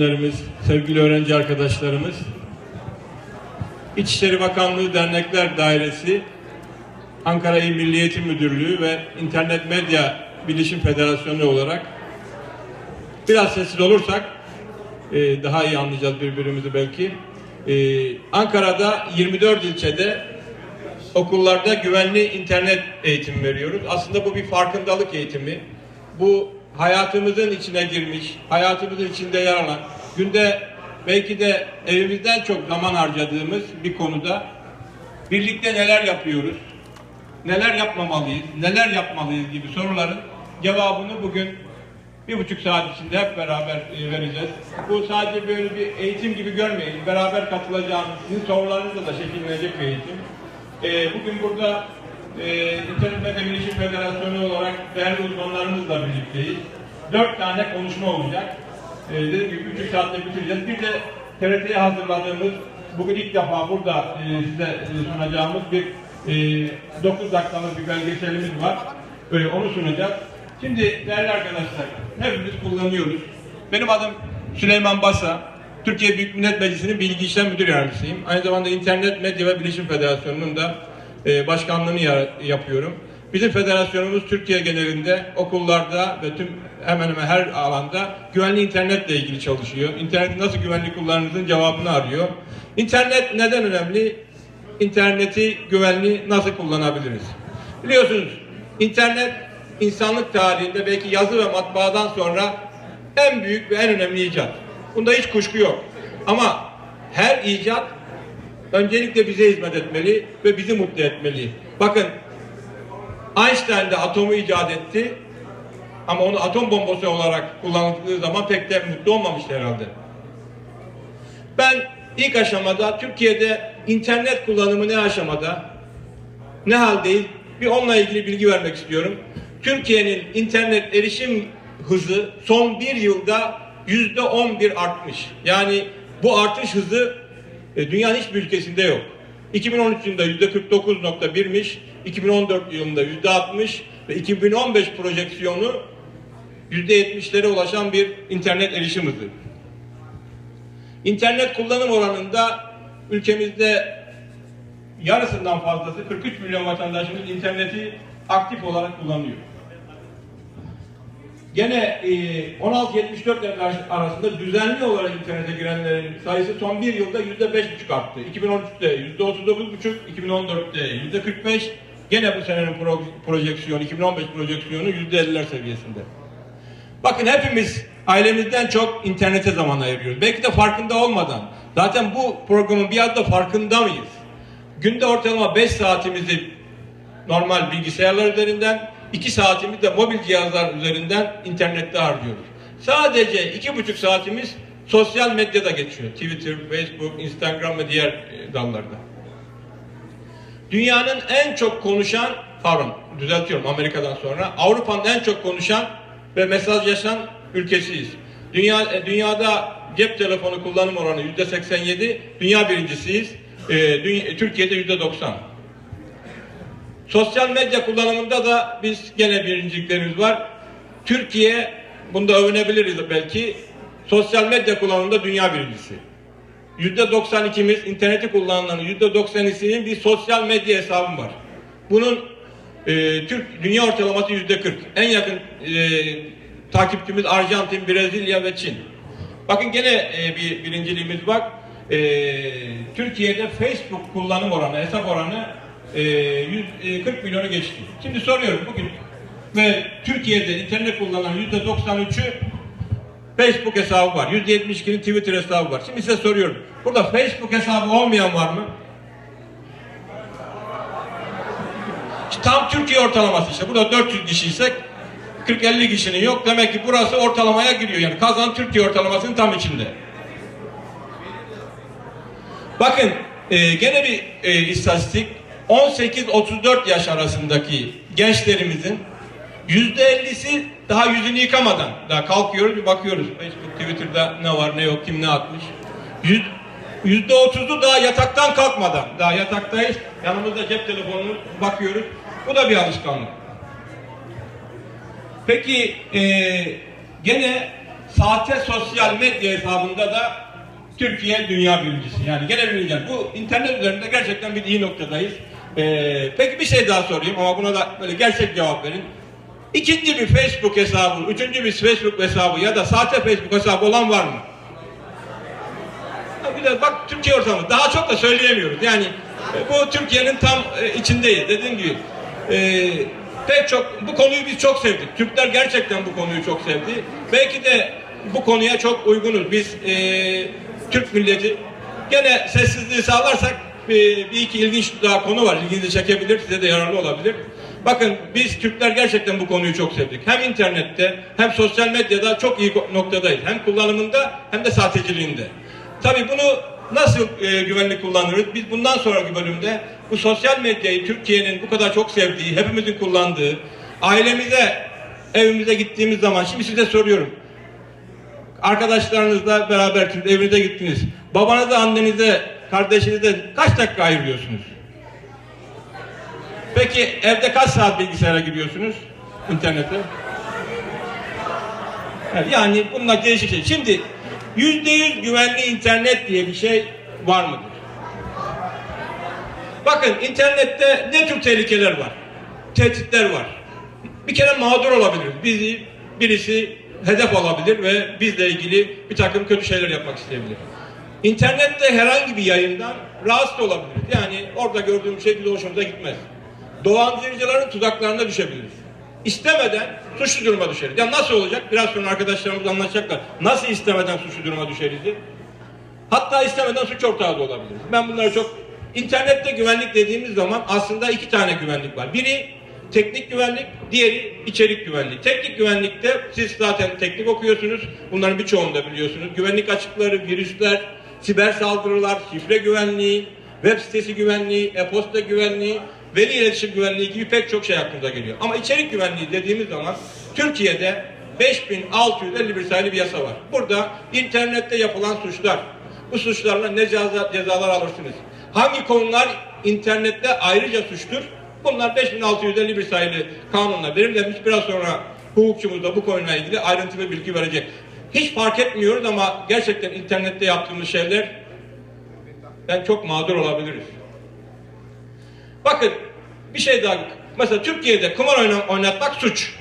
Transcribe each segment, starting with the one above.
Öğrencilerimiz, sevgili öğrenci arkadaşlarımız, İçişleri Bakanlığı Dernekler Dairesi, Ankara İl Milli Eğitim Müdürlüğü ve İnternet Medya Bilişim Federasyonu olarak biraz sessiz olursak e, daha iyi anlayacağız birbirimizi belki. E, Ankara'da 24 ilçede okullarda güvenli internet eğitimi veriyoruz. Aslında bu bir farkındalık eğitimi. Bu hayatımızın içine girmiş, hayatımızın içinde yer alan, günde belki de evimizden çok zaman harcadığımız bir konuda birlikte neler yapıyoruz, neler yapmamalıyız, neler yapmalıyız gibi soruların cevabını bugün bir buçuk saat içinde hep beraber e, vereceğiz. Bu sadece böyle bir eğitim gibi görmeyin. Beraber katılacağınız, sizin sorularınızla da şekillenecek bir eğitim. E, bugün burada e, İnternet Medya Bilişim Federasyonu olarak değerli uzmanlarımızla birlikteyiz. Dört tane konuşma olacak. E, dediğim gibi üç saatte bitireceğiz. Bir de TRT'ye hazırladığımız, bugün ilk defa burada e, size e, sunacağımız bir e, 9 dakikalık bir belgeselimiz var. Böyle onu sunacağız. Şimdi değerli arkadaşlar, hepimiz kullanıyoruz. Benim adım Süleyman Basa. Türkiye Büyük Millet Meclisi'nin Bilgi İşlem Müdür Yardımcısıyım. Aynı zamanda İnternet Medya ve Bilişim Federasyonu'nun da e, başkanlığını ya- yapıyorum. Bizim federasyonumuz Türkiye genelinde okullarda ve tüm hemen hemen her alanda güvenli internetle ilgili çalışıyor. İnterneti nasıl güvenli kullanırızın cevabını arıyor. İnternet neden önemli? İnterneti güvenli nasıl kullanabiliriz? Biliyorsunuz internet insanlık tarihinde belki yazı ve matbaadan sonra en büyük ve en önemli icat. Bunda hiç kuşku yok. Ama her icat öncelikle bize hizmet etmeli ve bizi mutlu etmeli. Bakın Einstein de atomu icat etti ama onu atom bombası olarak kullanıldığı zaman pek de mutlu olmamıştı herhalde. Ben ilk aşamada Türkiye'de internet kullanımı ne aşamada, ne haldeyiz bir onunla ilgili bilgi vermek istiyorum. Türkiye'nin internet erişim hızı son bir yılda yüzde on bir artmış. Yani bu artış hızı e, dünyanın hiçbir ülkesinde yok. 2013 yılında yüzde 49.1'miş, 2014 yılında yüzde 60 ve 2015 projeksiyonu yüzde 70'lere ulaşan bir internet erişim hızı. İnternet kullanım oranında ülkemizde yarısından fazlası 43 milyon vatandaşımız interneti aktif olarak kullanıyor. Gene e, 16-74 arasında düzenli olarak internete girenlerin sayısı son bir yılda yüzde beş buçuk arttı. 2013'te yüzde 39 buçuk, 2014'te yüzde 45. Gene bu senenin pro projeksiyonu, 2015 projeksiyonu yüzde 50'ler seviyesinde. Bakın hepimiz ailemizden çok internete zaman ayırıyoruz. Belki de farkında olmadan. Zaten bu programın bir adı da farkında mıyız? Günde ortalama 5 saatimizi normal bilgisayarlar üzerinden, 2 saatimizi de mobil cihazlar üzerinden internette harcıyoruz. Sadece 2,5 saatimiz sosyal medyada geçiyor. Twitter, Facebook, Instagram ve diğer e, dallarda. Dünyanın en çok konuşan, pardon düzeltiyorum Amerika'dan sonra, Avrupa'nın en çok konuşan ve mesajlaşan ülkesiyiz. Dünya, e, dünyada cep telefonu kullanım oranı yüzde 87, dünya birincisiyiz. E, Türkiye'de yüzde 90. Sosyal medya kullanımında da biz gene birinciliklerimiz var. Türkiye, bunda övünebiliriz belki, sosyal medya kullanımında dünya birincisi. Yüzde 92'miz interneti kullananların yüzde 92'sinin bir sosyal medya hesabı var. Bunun e, Türk dünya ortalaması yüzde 40. En yakın e, takipçimiz Arjantin, Brezilya ve Çin. Bakın gene e, bir birinciliğimiz var. E, Türkiye'de Facebook kullanım oranı, hesap oranı e, 100, e, 40 milyonu geçti. Şimdi soruyorum bugün ve Türkiye'de internet kullanan yüzde 93'ü Facebook hesabı var. %72'nin Twitter hesabı var. Şimdi size soruyorum. Burada Facebook hesabı olmayan var mı? Tam Türkiye ortalaması işte. Burada 400 kişiysek 40-50 kişinin yok. Demek ki burası ortalamaya giriyor. Yani kazan Türkiye ortalamasının tam içinde. Bakın e, gene bir e, istatistik 18-34 yaş arasındaki gençlerimizin %50'si daha yüzünü yıkamadan daha kalkıyoruz bir bakıyoruz Facebook, Twitter'da ne var ne yok kim ne atmış. Yüz, %30'u daha yataktan kalkmadan daha yataktayız yanımızda cep telefonunu bakıyoruz. Bu da bir alışkanlık. Peki e, gene sahte sosyal medya hesabında da Türkiye dünya birincisi. Yani gene birinci. Bu internet üzerinde gerçekten bir iyi noktadayız. Ee, peki bir şey daha sorayım ama buna da böyle gerçek cevap verin. İkinci bir Facebook hesabı, üçüncü bir Facebook hesabı ya da sahte Facebook hesabı olan var mı? Bir de bak Türkiye ortamı daha çok da söyleyemiyoruz. Yani e, bu Türkiye'nin tam e, içindeyiz. Dediğim gibi e, pek çok bu konuyu biz çok sevdik. Türkler gerçekten bu konuyu çok sevdi. Belki de bu konuya çok uygunuz. Biz e, Türk milleti gene sessizliği sağlarsak e, bir iki ilginç daha konu var. İlginizi çekebilir, size de yararlı olabilir. Bakın biz Türkler gerçekten bu konuyu çok sevdik. Hem internette hem sosyal medyada çok iyi noktadayız. Hem kullanımında hem de sahteciliğinde. Tabii bunu nasıl e, güvenlik kullanırız? Biz bundan sonraki bölümde bu sosyal medyayı Türkiye'nin bu kadar çok sevdiği, hepimizin kullandığı, ailemize, evimize gittiğimiz zaman, şimdi size soruyorum. Arkadaşlarınızla beraber evinize gittiniz. Babanıza, annenize, kardeşinize kaç dakika ayırıyorsunuz? Peki evde kaç saat bilgisayara giriyorsunuz? İnternete? Yani bunlar değişik şey. Şimdi yüzde yüz güvenli internet diye bir şey var mıdır? Bakın internette ne tür tehlikeler var? Tehditler var. Bir kere mağdur olabiliriz. Bizi birisi hedef alabilir ve bizle ilgili bir takım kötü şeyler yapmak isteyebilir. İnternette herhangi bir yayından rahatsız olabiliriz. Yani orada gördüğümüz şey bizim hoşumuza gitmez. Dolandırıcıların tuzaklarına düşebiliriz. İstemeden suçlu duruma düşeriz. Ya nasıl olacak? Biraz sonra arkadaşlarımız anlatacaklar. Nasıl istemeden suçlu duruma düşeriz? Hatta istemeden suç ortağı da olabiliriz. Ben bunları çok... İnternette güvenlik dediğimiz zaman aslında iki tane güvenlik var. Biri teknik güvenlik, diğeri içerik güvenliği. Teknik güvenlikte siz zaten teknik okuyorsunuz. Bunların birçoğunu da biliyorsunuz. Güvenlik açıkları, virüsler, siber saldırılar, şifre güvenliği, web sitesi güvenliği, e-posta güvenliği, veri iletişim güvenliği gibi pek çok şey aklımıza geliyor. Ama içerik güvenliği dediğimiz zaman Türkiye'de 5651 sayılı bir yasa var. Burada internette yapılan suçlar, bu suçlarla ne ceza, cezalar alırsınız? Hangi konular internette ayrıca suçtur? Bunlar 5651 sayılı kanunla belirlenmiş. Biraz sonra hukukçumuz da bu konuyla ilgili ayrıntılı bilgi verecek. Hiç fark etmiyoruz ama gerçekten internette yaptığımız şeyler ben çok mağdur olabiliriz. Bakın bir şey daha. Mesela Türkiye'de kumar oyna- oynatmak suç.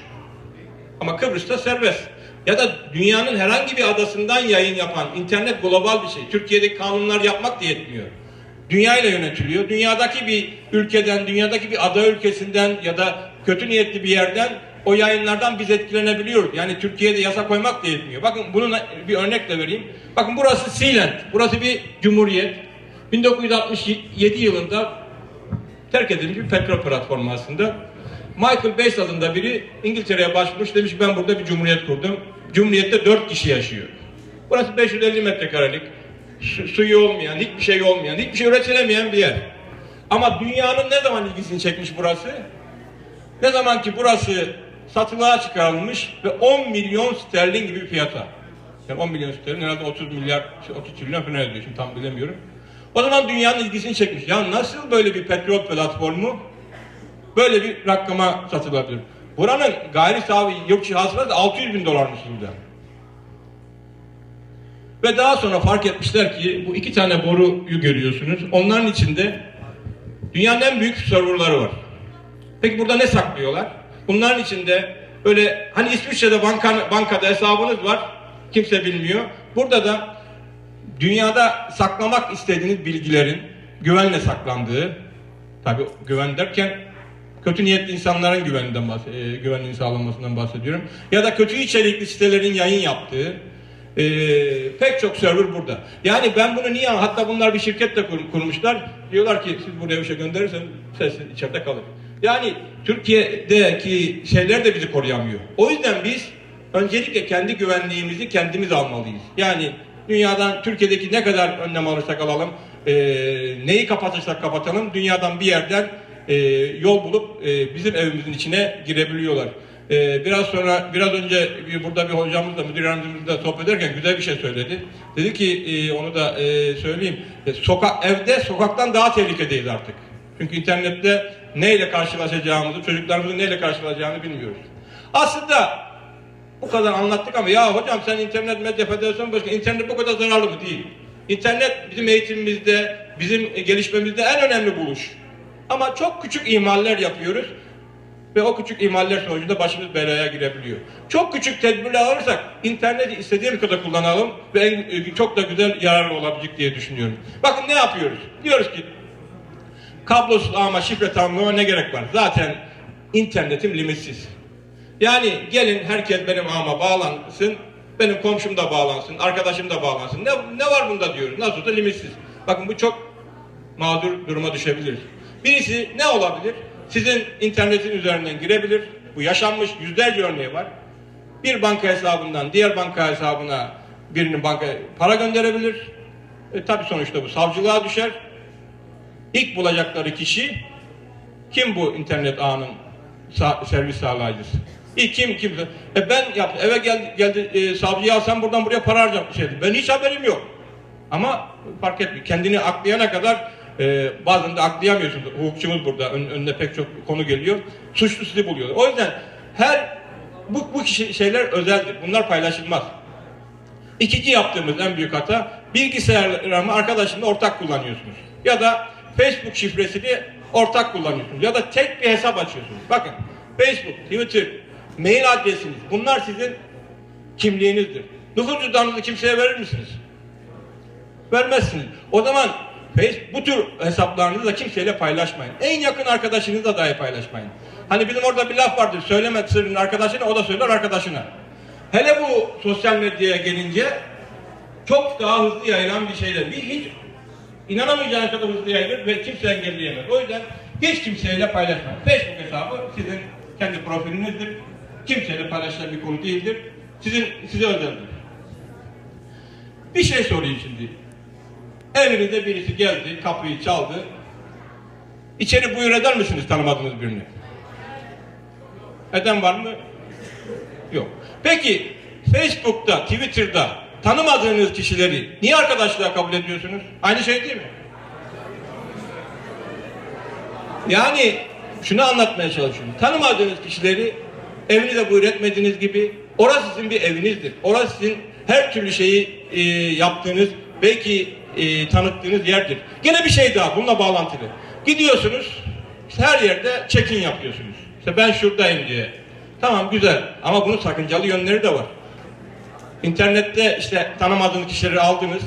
Ama Kıbrıs'ta serbest. Ya da dünyanın herhangi bir adasından yayın yapan internet global bir şey. Türkiye'deki kanunlar yapmak da yetmiyor. Dünya ile yönetiliyor. Dünyadaki bir ülkeden, dünyadaki bir ada ülkesinden ya da kötü niyetli bir yerden o yayınlardan biz etkilenebiliyoruz. Yani Türkiye'de yasa koymak da yetmiyor. Bakın bunun bir örnek de vereyim. Bakın burası Sealand. Burası bir cumhuriyet. 1967 yılında terk edilmiş bir petrol platformu aslında. Michael Bates adında biri İngiltere'ye başvurmuş demiş ben burada bir cumhuriyet kurdum. Cumhuriyette dört kişi yaşıyor. Burası 550 metrekarelik, su, suyu olmayan, hiçbir şey olmayan, hiçbir şey üretilemeyen bir yer. Ama dünyanın ne zaman ilgisini çekmiş burası? Ne zaman ki burası satılığa çıkarılmış ve 10 milyon sterlin gibi bir fiyata. Yani 10 milyon sterlin herhalde 30 milyar, 30 trilyon falan ediyor şimdi tam bilemiyorum. O zaman dünyanın ilgisini çekmiş. Ya nasıl böyle bir petrol platformu böyle bir rakama satılabilir? Buranın gayri sahibi yurt içi hasılası 600 bin dolarmış burada. Ve daha sonra fark etmişler ki bu iki tane boruyu görüyorsunuz. Onların içinde dünyanın en büyük serverları var. Peki burada ne saklıyorlar? Bunların içinde böyle hani İsviçre'de banka, bankada hesabınız var. Kimse bilmiyor. Burada da dünyada saklamak istediğiniz bilgilerin güvenle saklandığı, tabi güven derken kötü niyetli insanların güveninden bahs- e, güvenliğin sağlanmasından bahsediyorum. Ya da kötü içerikli sitelerin yayın yaptığı e, pek çok server burada. Yani ben bunu niye hatta bunlar bir şirket de kur- kurmuşlar. Diyorlar ki siz buraya bir şey gönderirseniz ses içeride kalır. Yani Türkiye'deki şeyler de bizi koruyamıyor. O yüzden biz öncelikle kendi güvenliğimizi kendimiz almalıyız. Yani dünyadan Türkiye'deki ne kadar önlem alırsak alalım, e, neyi kapatırsak kapatalım, dünyadan bir yerden e, yol bulup e, bizim evimizin içine girebiliyorlar. E, biraz sonra, biraz önce burada bir hocamızla, müdür yardımcımızla sohbet ederken güzel bir şey söyledi. Dedi ki, e, onu da e, söyleyeyim, e, sokak, evde sokaktan daha tehlikedeyiz artık. Çünkü internette neyle karşılaşacağımızı, çocuklarımızın neyle karşılaşacağını bilmiyoruz. Aslında bu kadar anlattık ama ya hocam sen internet medya federasyonu başkanı internet bu kadar zararlı mı? Değil. İnternet bizim eğitimimizde, bizim gelişmemizde en önemli buluş. Ama çok küçük ihmaller yapıyoruz ve o küçük ihmaller sonucunda başımız belaya girebiliyor. Çok küçük tedbirler alırsak interneti istediğimiz kadar kullanalım ve en- çok da güzel yararlı olabilecek diye düşünüyorum. Bakın ne yapıyoruz? Diyoruz ki kablosuz ağıma şifre tanımlama ne gerek var? Zaten internetim limitsiz. Yani gelin herkes benim ağıma bağlansın, benim komşum da bağlansın, arkadaşım da bağlansın. Ne, ne var bunda diyoruz. Nasıl da limitsiz. Bakın bu çok mağdur duruma düşebiliriz. Birisi ne olabilir? Sizin internetin üzerinden girebilir. Bu yaşanmış yüzlerce örneği var. Bir banka hesabından diğer banka hesabına birinin banka para gönderebilir. E, tabii sonuçta bu savcılığa düşer. İlk bulacakları kişi kim bu internet ağının servis sağlayıcısı? İlk kim kim? E ben yaptım. Eve geldi, geldi e, savcıyı alsam buradan buraya para harcam. Şey, ben hiç haberim yok. Ama fark etmiyor. Kendini aklayana kadar e, bazen de aklayamıyorsun. Hukukçumuz burada. Ön, önüne pek çok konu geliyor. Suçlu sizi buluyor. O yüzden her bu, bu kişi, şeyler özeldir. Bunlar paylaşılmaz. İkinci yaptığımız en büyük hata bilgisayarımı arkadaşımla ortak kullanıyorsunuz. Ya da Facebook şifresini ortak kullanıyorsunuz. Ya da tek bir hesap açıyorsunuz. Bakın Facebook, Twitter, mail adresiniz bunlar sizin kimliğinizdir. Nüfus cüzdanınızı kimseye verir misiniz? Vermezsiniz. O zaman Facebook, bu tür hesaplarınızı da kimseyle paylaşmayın. En yakın arkadaşınızla dahi paylaşmayın. Hani bizim orada bir laf vardır. Söyleme sırrını arkadaşına, o da söyler arkadaşına. Hele bu sosyal medyaya gelince çok daha hızlı yayılan bir şeyler. Bir hiç inanamayacağınız kadar hızlı yayılır ve kimse engelleyemez. O yüzden hiç kimseyle paylaşmayın. Facebook hesabı sizin kendi profilinizdir. Kimseyle paylaşılan bir konu değildir. Sizin size özeldir. Bir şey sorayım şimdi. Evinize birisi geldi, kapıyı çaldı. İçeri buyur eder misiniz tanımadığınız birini? Eden var mı? Yok. Peki Facebook'ta, Twitter'da tanımadığınız kişileri niye arkadaşlığa kabul ediyorsunuz? Aynı şey değil mi? Yani şunu anlatmaya çalışıyorum. Tanımadığınız kişileri evinize buyur etmediğiniz gibi orası sizin bir evinizdir. Orası sizin her türlü şeyi e, yaptığınız, belki e, tanıttığınız yerdir. Gene bir şey daha bununla bağlantılı. Gidiyorsunuz, her yerde check-in yapıyorsunuz. İşte ben şuradayım diye. Tamam güzel ama bunun sakıncalı yönleri de var. İnternette işte tanımadığınız kişileri aldınız.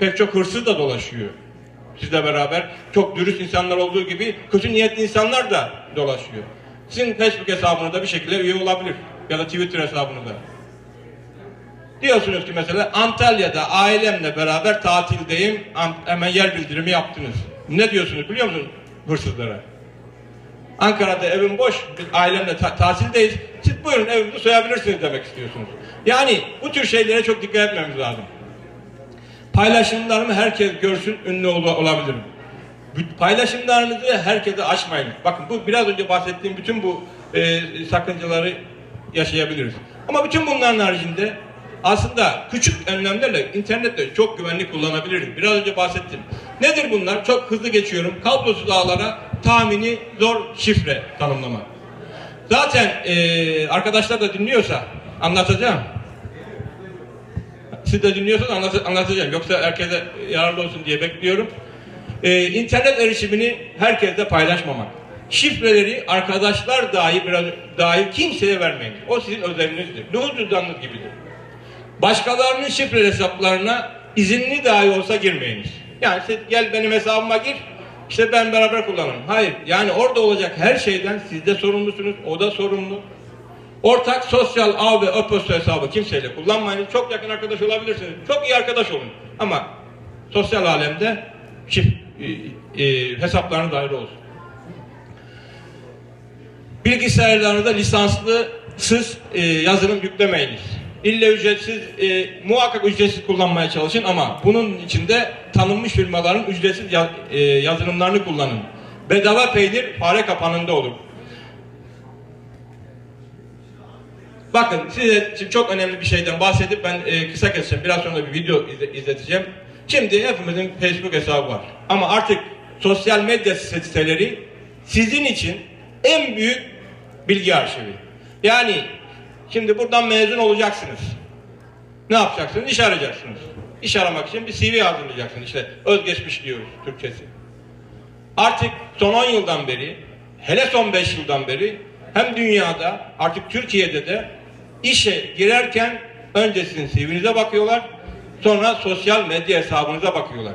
Pek çok hırsız da dolaşıyor. Sizle beraber çok dürüst insanlar olduğu gibi kötü niyetli insanlar da dolaşıyor. Sizin Facebook hesabınıza bir şekilde üye olabilir. Ya da Twitter hesabınıza. Diyorsunuz ki mesela Antalya'da ailemle beraber tatildeyim. Hemen yer bildirimi yaptınız. Ne diyorsunuz biliyor musunuz hırsızlara? Ankara'da evim boş, biz ailemle ta- tatildeyiz. Siz buyurun evimizi soyabilirsiniz demek istiyorsunuz. Yani bu tür şeylere çok dikkat etmemiz lazım. Paylaşımlarımı herkes görsün, ünlü ol- olabilirim. Paylaşımlarınızı herkese açmayın. Bakın bu biraz önce bahsettiğim bütün bu e, sakıncaları yaşayabiliriz. Ama bütün bunların haricinde aslında küçük önlemlerle internette çok güvenli kullanabiliriz. Biraz önce bahsettim. Nedir bunlar? Çok hızlı geçiyorum. Kablosuz ağlara tahmini zor şifre tanımlama. Zaten e, arkadaşlar da dinliyorsa anlatacağım. Siz de dinliyorsanız anlat- anlatacağım. Yoksa herkese yararlı olsun diye bekliyorum. Ee, internet erişimini herkesle paylaşmamak. Şifreleri arkadaşlar dahi biraz dahi kimseye vermeyin. O sizin özelinizdir. Nüfus cüzdanınız gibidir. Başkalarının şifre hesaplarına izinli dahi olsa girmeyiniz. Yani siz gel benim hesabıma gir, işte ben beraber kullanırım. Hayır, yani orada olacak her şeyden siz de sorumlusunuz, o da sorumlu. Ortak sosyal ağ ve e-posta hesabı kimseyle kullanmayın. Çok yakın arkadaş olabilirsiniz. Çok iyi arkadaş olun. Ama sosyal alemde çift e, e, hesaplarınız ayrı olsun. Bilgisayarlarınıza lisanslısız e, yazılım yüklemeyiniz. İlle ücretsiz, e, muhakkak ücretsiz kullanmaya çalışın ama bunun içinde tanınmış firmaların ücretsiz ya- e, yazılımlarını kullanın. Bedava peynir fare kapanında olur. Bakın size şimdi çok önemli bir şeyden bahsedip ben e, kısa keseceğim. Biraz sonra bir video izle- izleteceğim. Şimdi hepimizin Facebook hesabı var. Ama artık sosyal medya siteleri sizin için en büyük bilgi arşivi. Yani Şimdi buradan mezun olacaksınız. Ne yapacaksınız? İş arayacaksınız. İş aramak için bir CV hazırlayacaksınız. İşte özgeçmiş diyoruz Türkçesi. Artık son 10 yıldan beri, hele son 5 yıldan beri hem dünyada artık Türkiye'de de işe girerken önce CV'nize bakıyorlar, sonra sosyal medya hesabınıza bakıyorlar.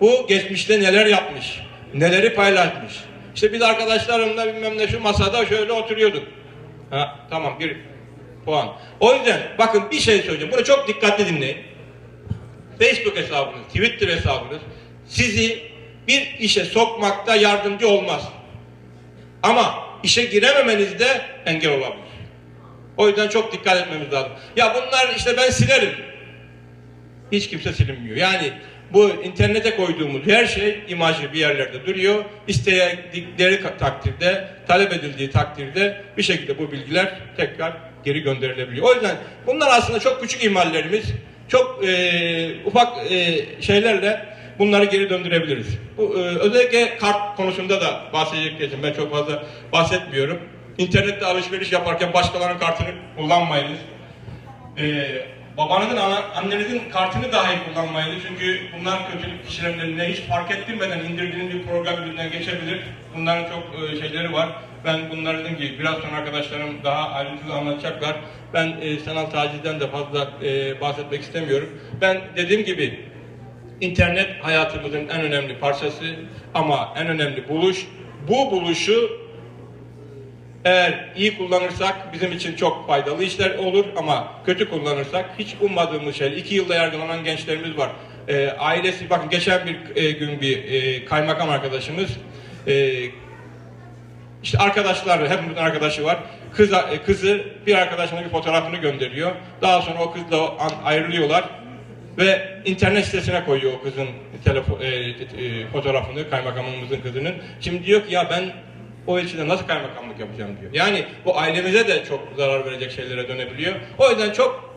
Bu geçmişte neler yapmış, neleri paylaşmış. İşte biz arkadaşlarımla bilmem ne şu masada şöyle oturuyorduk. Ha, tamam bir puan. O yüzden bakın bir şey söyleyeceğim. Bunu çok dikkatli dinleyin. Facebook hesabınız, Twitter hesabınız sizi bir işe sokmakta yardımcı olmaz. Ama işe girememenizde engel olabilir. O yüzden çok dikkat etmemiz lazım. Ya bunlar işte ben silerim. Hiç kimse silinmiyor. Yani bu internete koyduğumuz her şey imajı bir yerlerde duruyor. İstedikleri takdirde, talep edildiği takdirde bir şekilde bu bilgiler tekrar geri gönderilebiliyor. O yüzden bunlar aslında çok küçük ihmallerimiz. Çok e, ufak e, şeylerle bunları geri döndürebiliriz. Bu, e, özellikle kart konusunda da bahsedecek Ben çok fazla bahsetmiyorum. İnternette alışveriş yaparken başkalarının kartını kullanmayınız. Ee, babanızın, annenizin kartını dahi kullanmayınız. Çünkü bunlar kötülük kişilerine hiç fark ettirmeden indirdiğiniz bir program yüzünden geçebilir. Bunların çok e, şeyleri var. Ben bunları dedim ki biraz sonra arkadaşlarım daha ayrıntılı anlatacaklar. Ben e, sanal tacizden de fazla e, bahsetmek istemiyorum. Ben dediğim gibi internet hayatımızın en önemli parçası ama en önemli buluş. Bu buluşu eğer iyi kullanırsak bizim için çok faydalı işler olur ama kötü kullanırsak hiç ummadığımız şey. İki yılda yargılanan gençlerimiz var. E, ailesi, bakın geçen bir e, gün bir e, kaymakam arkadaşımız e, işte arkadaşlar, hepimizin arkadaşı var. Kız, e, kızı bir arkadaşına bir fotoğrafını gönderiyor. Daha sonra o kızla ayrılıyorlar ve internet sitesine koyuyor o kızın telefo- e, e, fotoğrafını, kaymakamımızın kızının. Şimdi diyor ki ya ben o ilçede nasıl kaymakamlık yapacağım diyor. Yani bu ailemize de çok zarar verecek şeylere dönebiliyor. O yüzden çok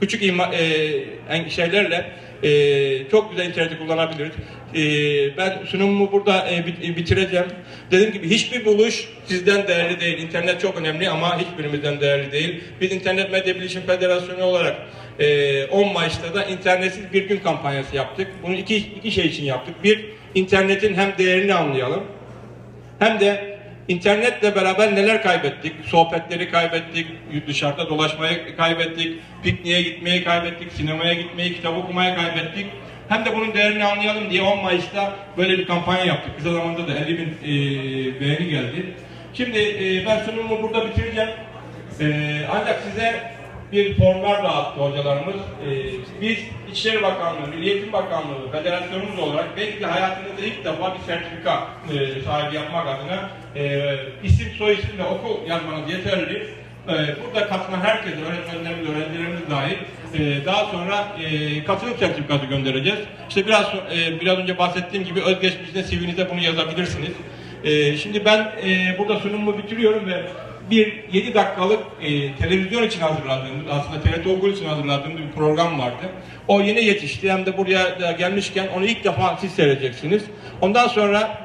küçük ima, e, şeylerle e, çok güzel interneti kullanabiliriz. E, ben sunumumu burada e, bit- bitireceğim. Dediğim gibi hiçbir buluş sizden değerli değil. İnternet çok önemli ama hiçbirimizden değerli değil. Biz İnternet Medya Bilişim Federasyonu olarak e, 10 Mayıs'ta da internetsiz bir gün kampanyası yaptık. Bunu iki, iki şey için yaptık. Bir, internetin hem değerini anlayalım hem de internetle beraber neler kaybettik? Sohbetleri kaybettik, dışarıda dolaşmayı kaybettik, pikniğe gitmeyi kaybettik, sinemaya gitmeyi, kitap okumayı kaybettik. Hem de bunun değerini anlayalım diye 10 Mayıs'ta böyle bir kampanya yaptık. Kısa zamanda da 50 bin e, beğeni geldi. Şimdi e, ben sunumumu burada bitireceğim. E, ancak size bir formlar dağıttı hocalarımız. Ee, biz İçişleri Bakanlığı, Milli Eğitim Bakanlığı, federasyonumuz olarak belki de hayatınızda ilk defa bir sertifika e, sahibi yapmak adına e, isim, soy isim ve okul yazmanız yeterli. E, burada katılan herkese, öğretmenlerimiz, öğrencilerimiz dahil e, daha sonra e, katılım sertifikası göndereceğiz. İşte biraz e, biraz önce bahsettiğim gibi özgeçmişte CV'nize bunu yazabilirsiniz. E, şimdi ben e, burada sunumumu bitiriyorum ve bir 7 dakikalık e, televizyon için hazırladığımız, aslında TRT Okul için hazırladığımız bir program vardı. O yeni yetişti. Hem de buraya da gelmişken onu ilk defa siz seyredeceksiniz. Ondan sonra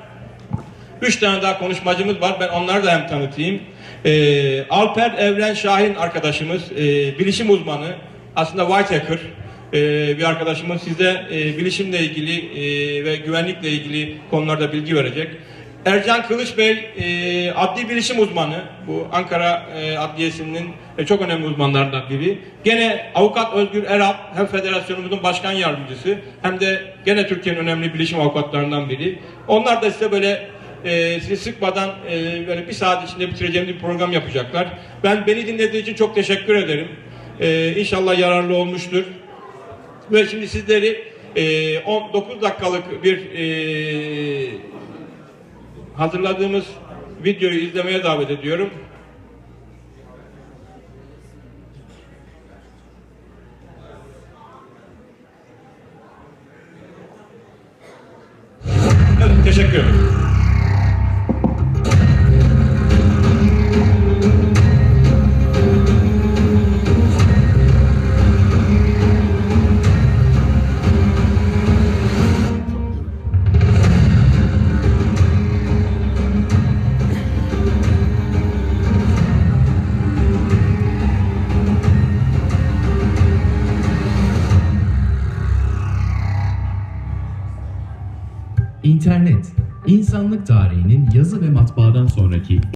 üç tane daha konuşmacımız var. Ben onları da hem tanıtayım. E, Alper Evren Şahin arkadaşımız, e, bilişim uzmanı. Aslında white hacker e, bir arkadaşımız size e, bilişimle ilgili e, ve güvenlikle ilgili konularda bilgi verecek. Ercan Kılıç Bey e, adli bilişim uzmanı. Bu Ankara e, Adliyesi'nin e, çok önemli uzmanlarından biri. Gene avukat Özgür Erap hem federasyonumuzun başkan yardımcısı hem de gene Türkiye'nin önemli bilişim avukatlarından biri. Onlar da size böyle e, sizi sıkmadan e, böyle bir saat içinde bitireceğimiz bir program yapacaklar. Ben beni dinlediği için çok teşekkür ederim. E, inşallah yararlı olmuştur. Ve şimdi sizleri e, 19 dakikalık bir e, hazırladığımız videoyu izlemeye davet ediyorum. Teşekkür ederim.